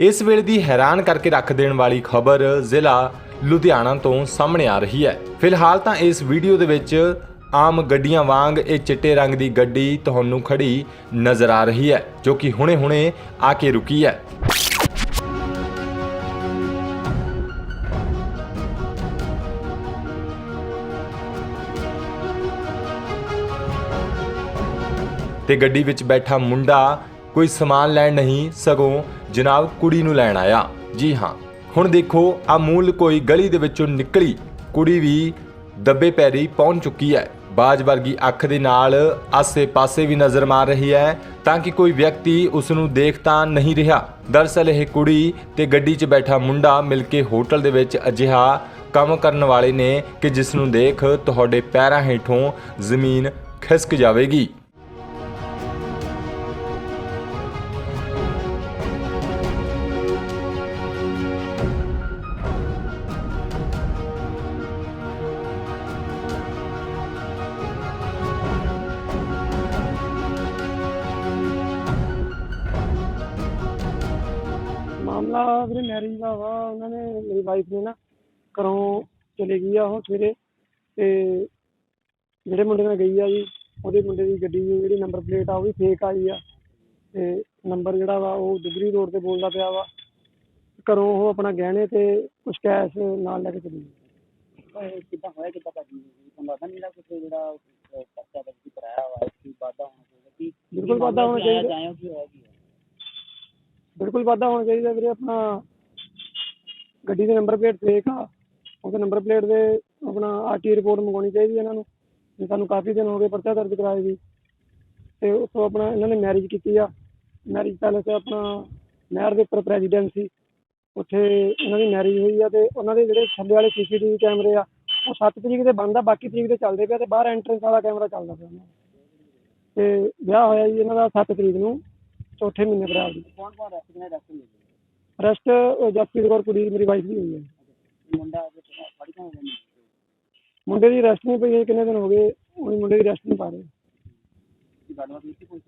ਇਸ ਵੇਲੇ ਦੀ ਹੈਰਾਨ ਕਰਕੇ ਰੱਖ ਦੇਣ ਵਾਲੀ ਖਬਰ ਜ਼ਿਲ੍ਹਾ ਲੁਧਿਆਣਾ ਤੋਂ ਸਾਹਮਣੇ ਆ ਰਹੀ ਹੈ। ਫਿਲਹਾਲ ਤਾਂ ਇਸ ਵੀਡੀਓ ਦੇ ਵਿੱਚ ਆਮ ਗੱਡੀਆਂ ਵਾਂਗ ਇਹ ਚਿੱਟੇ ਰੰਗ ਦੀ ਗੱਡੀ ਤੁਹਾਨੂੰ ਖੜੀ ਨਜ਼ਰ ਆ ਰਹੀ ਹੈ, ਜੋ ਕਿ ਹੁਣੇ-ਹੁਣੇ ਆ ਕੇ ਰੁਕੀ ਹੈ। ਤੇ ਗੱਡੀ ਵਿੱਚ ਬੈਠਾ ਮੁੰਡਾ ਕੋਈ ਸਮਾਨ ਲੈਣ ਨਹੀਂ, ਸਗੋਂ ਜਨਾਬ ਕੁੜੀ ਨੂੰ ਲੈਣ ਆਇਆ। ਜੀ ਹਾਂ, ਹੁਣ ਦੇਖੋ, ਆ ਮੂਲ ਕੋਈ ਗਲੀ ਦੇ ਵਿੱਚੋਂ ਨਿਕਲੀ, ਕੁੜੀ ਵੀ ਦੱਬੇ ਪੈਰੀ ਪਹੁੰਚ ਚੁੱਕੀ ਹੈ। ਬਾਜ ਵਰਗੀ ਅੱਖ ਦੇ ਨਾਲ ਆਸੇ-ਪਾਸੇ ਵੀ ਨਜ਼ਰ ਮਾਰ ਰਹੀ ਹੈ, ਤਾਂ ਕਿ ਕੋਈ ਵਿਅਕਤੀ ਉਸ ਨੂੰ ਦੇਖ ਤਾਂ ਨਹੀਂ ਰਿਹਾ। ਦਰਸਲ ਇਹ ਕੁੜੀ ਤੇ ਗੱਡੀ 'ਚ ਬੈਠਾ ਮੁੰਡਾ ਮਿਲ ਕੇ ਹੋਟਲ ਦੇ ਵਿੱਚ ਅਜਿਹਾ ਕੰਮ ਕਰਨ ਵਾਲੇ ਨੇ ਕਿ ਜਿਸ ਨੂੰ ਦੇਖ ਤੁਹਾਡੇ ਪੈਰਾਂ ਹੇਠੋਂ ਜ਼ਮੀਨ ਖਿਸਕ ਜਾਵੇਗੀ। ਮਾਮਲਾ ਵੀਰੇ ਮੈਰਿਜ ਦਾ ਵਾ ਉਹਨਾਂ ਨੇ ਮੇਰੀ ਵਾਈਫ ਨੇ ਨਾ ਘਰੋਂ ਚਲੇ ਗਈ ਆ ਉਹ ਸਵੇਰੇ ਤੇ ਜਿਹੜੇ ਮੁੰਡੇ ਨਾਲ ਗਈ ਆ ਜੀ ਉਹਦੇ ਮੁੰਡੇ ਦੀ ਗੱਡੀ ਦੀ ਜਿਹੜੀ ਨੰਬਰ ਪਲੇਟ ਆ ਉਹ ਵੀ ਫੇਕ ਆਈ ਆ ਤੇ ਨੰਬਰ ਜਿਹੜਾ ਵਾ ਉਹ ਦੁਗਰੀ ਰੋਡ ਤੇ ਬੋਲਦਾ ਪਿਆ ਵਾ ਘਰੋਂ ਉਹ ਆਪਣਾ ਗਹਿਣੇ ਤੇ ਕੁਝ ਕੈਸ਼ ਨਾਲ ਲੈ ਕੇ ਚਲੀ ਗਈ ਕਿੱਦਾਂ ਹੋਇਆ ਕਿੱਦਾਂ ਭਾਜੀ ਤੁਹਾਨੂੰ ਲੱਗਦਾ ਨਹੀਂ ਨਾ ਕੁਝ ਜਿਹੜਾ ਪਰਚਾ ਦਰਜ ਕਰਾਇਆ ਵਾ ਇਸ ਦੀ ਵਾਧਾ ਹੋਣਾ ਚਾਹੀਦਾ ਕਿ ਬਿਲਕੁਲ ਵਾਧਾ ਹੋਣਾ ਚਾਹੀਦਾ। ਜਾਇਓ ਕੀ ਹੋਇਆ ਕੀ? ਬਿਲਕੁਲ ਵਾਧਾ ਹੋਣਾ ਚਾਹੀਦਾ ਵੀਰੇ, ਆਪਣਾ ਗੱਡੀ ਦੇ ਨੰਬਰ ਪਲੇਟ ਫੇਕ ਆ। ਉਹਦੇ ਨੰਬਰ ਪਲੇਟ ਦੇ ਆਪਣਾ ਆਰਟੀ ਰਿਪੋਰਟ ਮੰਗਾਉਣੀ ਚਾਹੀਦੀ ਹੈ ਇਹਨਾਂ ਨੂੰ ਜੇ ਸਾਨੂੰ ਕਾਫੀ ਦਿਨ ਹੋ ਗਏ ਪਰਚਾ ਦਰਜ ਕਰਾਏ ਵੀ। ਤੇ ਉਸ ਤੋਂ ਆਪਣਾ ਇਹਨਾਂ ਨੇ ਮੈਰਿਜ ਕੀਤੀ ਆ। ਮੈਰਿਜ ਪੈਲੇਸ ਆਪਣਾ, ਨਹਿਰ ਦੇ ਉੱਪਰ ਪ੍ਰੈਜ਼ੀਡੈਂਟ ਸੀ। ਉੱਥੇ ਇਹਨਾਂ ਦੀ ਮੈਰਿਜ ਹੋਈ ਆ ਤੇ ਉਹਨਾਂ ਦੇ ਜਿਹੜੇ ਥੱਲੇ ਵਾਲੇ ਸੀਸੀਟੀਵੀ ਕੈਮਰੇ ਆ, ਉਹ 7 ਤਰੀਕ ਦੇ ਬੰਦ ਆ, ਬਾਕੀ ਤਰੀਕ ਦੇ ਚੱਲਦੇ ਪਿਆ ਤੇ ਬਾਹਰ ਐਂਟਰੈਂਸ ਵਾਲਾ ਕੈਮਰਾ ਚੱਲਦਾ ਪਿਆ। ਉਹਨਾਂ ਦਾ। ਤੇ ਵਿਆਹ ਹੋਇਆ ਜੀ ਇਹਨਾਂ ਦਾ 7 ਤਰੀਕ ਨੂੰ। ਚੌਥੇ ਮਹੀਨੇ ਅਪ੍ਰੈਲ ਦੀ। ਕੌਣ ਕੌਣ ਰੈਸਟ ਕਿਨੇ ਰੈਸਟ ਮਿਲੀ ਰੈਸਟ ਜਸਪ੍ਰੀਤ ਕੌਰ ਕੁੜੀ ਮੇਰੀ ਵਾਈਫ ਦੀ ਹੋਈ ਹੈ। ਮੁੰਡਾ ਫੜੀ ਕਿਉਂ ਨਹੀਂ? ਮੁੰਡੇ ਦੀ ਰੈਸਟ ਨਹੀਂ ਪਈ ਹੈ ਕਿੰਨੇ ਦਿਨ ਹੋ ਗਏ ਉਹ ਮੁੰਡੇ ਦੀ ਰੈਸਟ ਨਹੀਂ ਪਾ ਰਹੇ। ਕੀ ਗੱਲਬਾਤ ਕੀਤੀ ਕੋਈ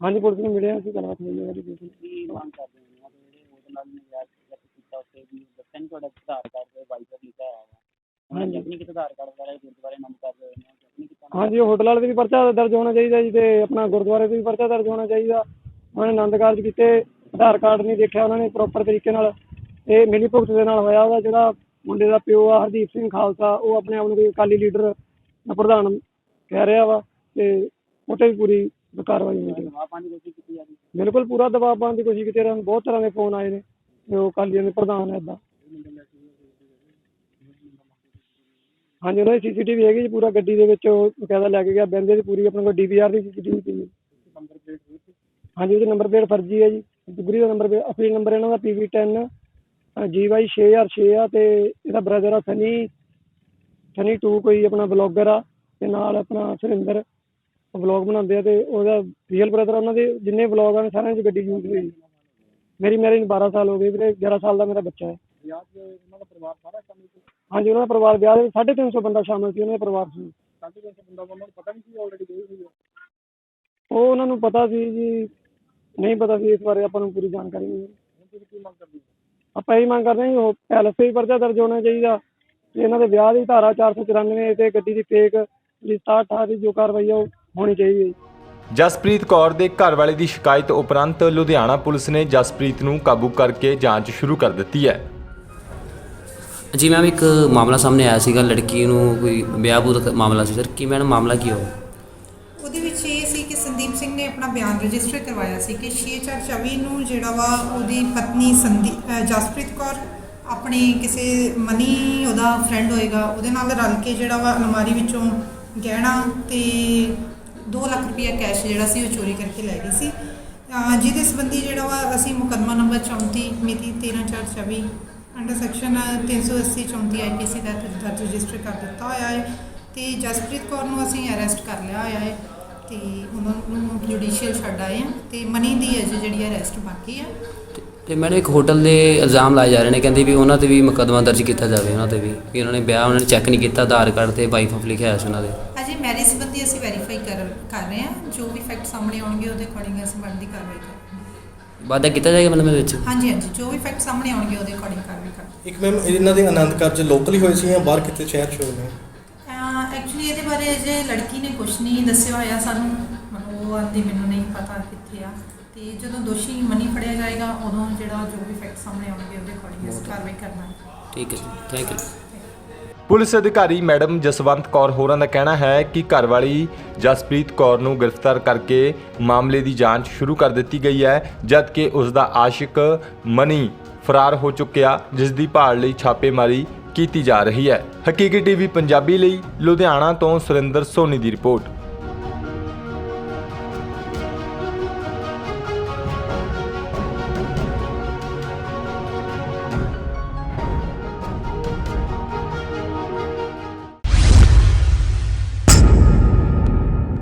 ਹਾਂਜੀ ਪੁਲਿਸ ਨੂੰ ਮਿਲਿਆ ਸੀ ਗੱਲਬਾਤ ਹੋਈ ਹੈ ਨਾਲ। ਕੀ ਮੰਗ ਕਰਦੇ ਹੋ? ਦੇ ਜਿਹੜੇ ਉਹਦੇ ਨਾਲ ਨੇ ਯਾਰ ਕੀਤਾ ਉੱਤੇ ਵੀ ਨਹੀਂ ਤੁਹਾਡਾ ਆਧਾਰ ਕਾਰਡ ਤੇ ਵਾਈਫ ਲਿਖਿਆ ਵਾ? ਉਹਨਾਂ ਨੇ ਆਪਣੀ ਕਿਤੇ ਆਧਾਰ ਕਾਰਡ ਵਗੈਰਾ ਗੁਰਦੁਆਰੇ ਮੰਗ ਕਰਦੇ ਕਿਤੇ। ਹਾਂਜੀ ਹੋਟਲ ਵਾਲੇ ਦੇ ਵੀ ਪਰਚਾ ਦਰਜ ਹੋਣਾ ਚਾਹੀਦਾ ਜੀ ਤੇ ਆਪਣਾ ਗੁਰਦੁਆਰੇ ਦੇ ਵੀ ਪਰਚਾ ਦਰਜ ਹੋਣਾ ਚਾਹੀਦਾ। ਉਹਨਾਂ ਨੇ ਆਨੰਦ ਕਾਰਜ ਕੀਤੇ ਆਧਾਰ ਕਾਰਡ ਨਹੀਂ ਦੇਖਿਆ ਉਹਨਾਂ ਨੇ ਪ੍ਰੋਪਰ ਤਰੀਕੇ ਨਾਲ। ਇਹ ਮਿਲੀ ਭੁਗਤ ਦੇ ਨਾਲ ਹੋਇਆ ਉਹਦਾ ਜਿਹੜਾ ਮੁੰਡੇ ਦਾ ਪਿਓ ਆ ਹਰਦੀਪ ਸਿੰਘ ਖਾਲਸਾ ਉਹ ਆਪਣੇ ਆਪ ਨੂੰ ਕੋਈ ਅਕਾਲੀ ਲੀਡਰ ਦਾ ਪ੍ਰਧਾਨ ਕਹਿ ਰਿਹਾ ਵਾ ਤੇ ਵੀ ਪੂਰੀ ਕਾਰਵਾਈ ਹੋਣੀ ਚਾਹੀਦੀ ਦਬਾਅ ਪਾਉਣ ਦੀ ਕੋਸ਼ਿਸ਼ ਕੀਤੀ ਜਾ ਰਹੀ ਬਿਲਕੁਲ ਪੂਰਾ ਦਬਾਅ ਪਾਉਣ ਦੀ ਕੋਸ਼ਿਸ਼ ਕੀਤੀ ਰਹੇ ਬਹੁਤ ਤਰ੍ਹਾਂ ਦੇ ਫੋਨ ਆਏ ਨੇ ਤੇ ਉਹ ਅਕਾਲੀਆਂ ਦੇ ਪ੍ਰਧਾਨ ਹੈ ਇਦਾਂ ਹਾਂਜੀ ਉਹਨਾਂ ਦੀ ਸੀਸੀਟੀਵੀ ਹੈਗੀ ਜੀ ਪੂਰਾ ਗੱਡੀ ਦੇ ਵਿੱਚ ਉਹ ਬਕਾਇਦਾ ਲੈ ਕੇ ਗਿਆ। ਬੰਦੇ ਦੀ ਪੂਰੀ ਆਪਣੇ ਕੋਲ ਡੀਵੀਆਰ ਦੀ ਸੀਸੀਟੀਵੀ ਪਈ ਹੈ ਨੰਬਰ ਪਲੇਟ ਹੋਈ ਸੀ ਹਾਂਜੀ ਉਹਦੇ ਨੰਬਰ ਪਲੇਟ ਫਰਜ਼ੀ ਹੈ ਜੀ। ਦੁਗਰੀ ਦਾ ਨੰਬਰ ਪਲੇਟ ਅਸਲੀ ਨੰਬਰ ਇਹਨਾਂ ਦਾ ਪੀਵੀ 10 GY 6006 ਆ ਤੇ ਇਹਦਾ ਬ੍ਰਦਰ ਆ ਸਨੀ ਸਨੀ 2 ਕੋਈ ਆਪਣਾ ਬਲੌਗਰ ਆ ਤੇ ਨਾਲ ਆਪਣਾ ਸੁਰਿੰਦਰ ਵਲੌਗ ਬਣਾਉਂਦੇ ਆ ਤੇ ਉਹਦਾ ਰੀਅਲ ਬ੍ਰਦਰ ਉਹਨਾਂ ਦੇ ਜਿੰਨੇ ਵਲੌਗ ਆ ਸਾਰਿਆਂ 'ਚ ਗੱਡੀ ਯੂਜ਼ ਹੋਈ। ਮੇਰੀ ਮੈਰਿਜ 12 ਸਾਲ ਹੋ ਗਏ ਵੀਰੇ 11 ਸਾਲ ਦਾ ਮੇਰਾ ਬੱਚਾ ਹੈ। ਵਿਆਹ 'ਚ ਉਹਨਾਂ ਦਾ ਪਰਿਵਾਰ ਸਾਰਾ ਸ਼ਾਮਿਲ ਸੀ ਹਾਂਜੀ ਉਹਨਾਂ ਦਾ ਪਰਿਵਾਰ ਵਿਆਹ ਦੇ ਵਿੱਚ 350 ਬੰਦਾ ਸ਼ਾਮਲ ਸੀ ਉਹਨਾਂ ਦੇ ਪਰਿਵਾਰ 'ਚ। ਸਾਢੇ ਤਿੰਨ ਸੌ ਬੰਦਾ ਉਹਨਾਂ ਨੂੰ ਪਤਾ ਨਹੀਂ ਸੀ ਆਲਰੇਡੀ ਹੋਈ ਹੈ ਉਹ ਉਹਨਾਂ ਨੂੰ ਪਤਾ ਸੀ ਜੀ ਨਹੀਂ ਪਤਾ ਸੀ ਇਸ ਬਾਰੇ ਆਪਾਂ ਨੂੰ ਪੂਰੀ ਜਾਣਕਾਰੀ ਨਹੀਂ ਹੈ। ਹੁਣ ਤੁਸੀਂ ਕੀ ਮੰਗ ਕਰਦੇ ਹੋ ਆਪਾਂ ਇਹ ਮੰਗ ਕਰਦੇ ਹਾਂ ਜੀ ਉਹ ਪੈਲਸ ਤੇ ਵੀ ਪਰਚਾ ਦਰਜ ਹੋਣਾ ਚਾਹੀਦਾ। ਤੇ ਇਹਨਾਂ ਦੇ ਵਿਆਹ ਦੀ ਧਾਰਾ 494 ਤੇ ਗੱਡੀ ਦੀ ਫੇਕ ਜਿਹੜੀ 67 ਦੀ ਜੋ ਕਾਰਵਾਈ ਆ ਉਹ ਹੋਣੀ ਚਾਹੀਦੀ ਹੈ ਜੀ। ਜਸਪ੍ਰੀਤ ਕੌਰ ਦੇ ਘਰ ਵਾਲੇ ਦੀ ਸ਼ਿਕਾਇਤ ਉਪਰੰਤ ਲੁਧਿਆਣਾ ਪੁਲਿਸ ਨੇ ਜਸਪ੍ਰੀਤ ਨੂੰ ਕਾਬੂ ਕਰਕੇ ਜਾਂਚ ਸ਼ੁਰੂ ਕਰ ਦਿੱਤੀ ਹੈ। ਜੀ ਮੈਮ ਇੱਕ ਮਾਮਲਾ ਸਾਹਮਣੇ ਆਇਆ ਸੀਗਾ। ਲੜਕੀ ਨੂੰ ਕੋਈ ਵਿਆਹ ਬੂਹ ਦਾ ਮਾਮਲਾ ਸੀ। ਸਰ ਕੀ ਮੈਡਮ ਮਾਮਲਾ ਕੀ ਹੋਇਆ ਆਪਣਾ ਬਿਆਨ ਰਜਿਸਟਰ ਕਰਵਾਇਆ ਸੀ ਕਿ 6424 ਨੂੰ ਜਿਹੜਾ ਵਾ ਉਹਦੀ ਪਤਨੀ ਸੰਦੀ ਜਸਪ੍ਰੀਤ ਕੌਰ ਆਪਣੇ ਕਿਸੇ ਮਨੀ ਉਹਦਾ ਫਰੈਂਡ ਹੋਏਗਾ, ਉਹਦੇ ਨਾਲ ਰਲ ਕੇ ਜਿਹੜਾ ਵਾ ਅਲਮਾਰੀ ਵਿੱਚੋਂ ਗਹਿਣਾ ਤੇ 2 ਲੱਖ ਰੁਪਇਆ ਕੈਸ਼ ਜਿਹੜਾ ਸੀ ਉਹ ਚੋਰੀ ਕਰਕੇ ਲੈ ਗਈ ਸੀ। ਜਿਹਦੇ ਸੰਬੰਧੀ ਜਿਹੜਾ ਵਾ ਅਸੀਂ ਮੁਕੱਦਮਾ ਨੰਬਰ 34 ਮਿਤੀ 13424 ਅੰਡਰ ਸੈਕਸ਼ਨ 380 34 ਆਈਪੀਸੀ ਦਾ ਦਰਜ ਰਜਿਸਟਰ ਕਰ ਦਿੱਤਾ ਹੋਇਆ ਹੈ ਤੇ ਜਸਪ੍ਰੀਤ ਕੌਰ ਨੂੰ ਅਸੀਂ ਅਰੈਸਟ ਕਰ ਲਿਆ ਹੋਇਆ ਹੈ। ਤੇ ਉਹਨਾਂ ਨੂੰ ਜੁਡੀਸ਼ੀਅਲ ਛੱਡ ਆਏ ਆ ਤੇ ਮਨੀ ਦੀ ਅਜੇ ਜਿਹੜੀ ਅਰੈਸਟ ਬਾਕੀ ਆ। ਤੇ- ਤੇ ਮੈਡਮ ਇੱਕ ਹੋਟਲ ਦੇ ਇਲਜ਼ਾਮ ਲਾਏ ਜਾ ਰਹੇ ਨੇ ਕਹਿੰਦੇ ਵੀ ਉਹਨਾਂ ਤੇ ਵੀ ਮੁਕੱਦਮਾ ਦਰਜ ਕੀਤਾ ਜਾਵੇ ਉਹਨਾਂ ਤੇ ਵੀ ਕਿ ਉਹਨਾਂ ਨੇ ਵਿਆਹ ਉਹਨਾਂ ਨੇ ਚੈੱਕ ਨਹੀਂ ਕੀਤਾ ਆਧਾਰ ਕਾਰਡ ਤੇ ਵਾਈਫ ਆਫ ਲਿਖਿਆ ਹੋਇਆ ਸੀ ਉਹਨਾਂ ਦੇ। ਅਜੇ ਮੈਰਿਜ ਸੰਬੰਧੀ ਅਸੀਂ ਵੈਰੀਫਾਈ ਕਰ ਕਰ ਰਹੇ ਹਾਂ ਜੋ ਵੀ ਫੈਕਟ ਸਾਹਮਣੇ ਆਉਣਗੇ ਉਹਦੇ ਅਕੋਰਡਿੰਗ ਅਸੀਂ ਬਣਦੀ ਕਾਰਵਾਈ ਕਰਾਂਗੇ ਵਾਅਦਾ ਕੀਤਾ ਜਾਏਗਾ ਮਤਲਬ ਇਹਦੇ ਵਿੱਚ? ਹਾਂਜੀ ਹਾਂਜੀ ਜੋ ਵੀ ਫੈਕਟ ਸਾਹਮਣੇ ਆਉਣਗੇ ਉਹਦੇ ਅਕੋਰਡਿੰਗ ਕਾਰਵਾਈ ਕਰਾਂਗੇ ਇੱਕ ਮੈਮ ਇਹਨਾਂ ਦੇ ਆਨੰਦ ਕਾਰਜ ਲੋਕਲ ਹੀ ਹੋਏ ਸੀ ਜਾਂ ਬਾਹਰ ਕਿਤੇ ਸ਼ਹਿਰ ਚ ਹੋਏ ਨੇ? ਐਕਚੁਅਲੀ ਇਹਦੇ ਬਾਰੇ ਜੇ ਲੜਕੀ ਨੇ ਕੁਝ ਨਹੀਂ ਦੱਸਿਆ ਹੋਇਆ ਸਾਨੂੰ ਉਹ ਆਂਦੀ ਮੈਨੂੰ ਨਹੀਂ ਪਤਾ ਕਿੱਥੇ ਆ। ਤੇ ਜਦੋਂ ਦੋਸ਼ੀ ਮਨੀ ਫੜਿਆ ਜਾਏਗਾ ਉਦੋਂ ਜਿਹੜਾ ਜੋ ਵੀ ਫੈਕਟ ਸਾਹਮਣੇ ਆਉਣਗੇ ਉਹਦੇ ਅਕੋਰਡਿੰਗ ਅਸੀਂ ਕਾਰਵਾਈ ਕਰਨਾ। ਠੀਕ ਹੈ ਜੀ ਥੈਂਕ ਯੂ ਪੁਲਿਸ ਅਧਿਕਾਰੀ ਮੈਡਮ ਜਸਵੰਤ ਕੌਰ ਹੋਰਾਂ ਦਾ ਕਹਿਣਾ ਹੈ ਕਿ ਘਰਵਾਲੀ ਜਸਪ੍ਰੀਤ ਕੌਰ ਨੂੰ ਗ੍ਰਿਫਤਾਰ ਕਰਕੇ ਮਾਮਲੇ ਦੀ ਜਾਂਚ ਸ਼ੁਰੂ ਕਰ ਦਿੱਤੀ ਗਈ ਹੈ ਜਦਕਿ ਉਸ ਦਾ ਆਸ਼ਿਕ ਮਨੀ ਫਰਾਰ ਹੋ ਚੁੱਕਿਆ ਜਿਸ ਦੀ ਭਾਲ ਲਈ ਛਾਪੇਮਾਰੀ ਕੀਤੀ ਜਾ ਰਹੀ ਹੈ। ਹਕੀਕੀ ਟੀਵੀ ਪੰਜਾਬੀ ਲਈ ਲੁਧਿਆਣਾ ਤੋਂ ਸੁਰਿੰਦਰ ਸੋਨੀ ਦੀ ਰਿਪੋਰਟ।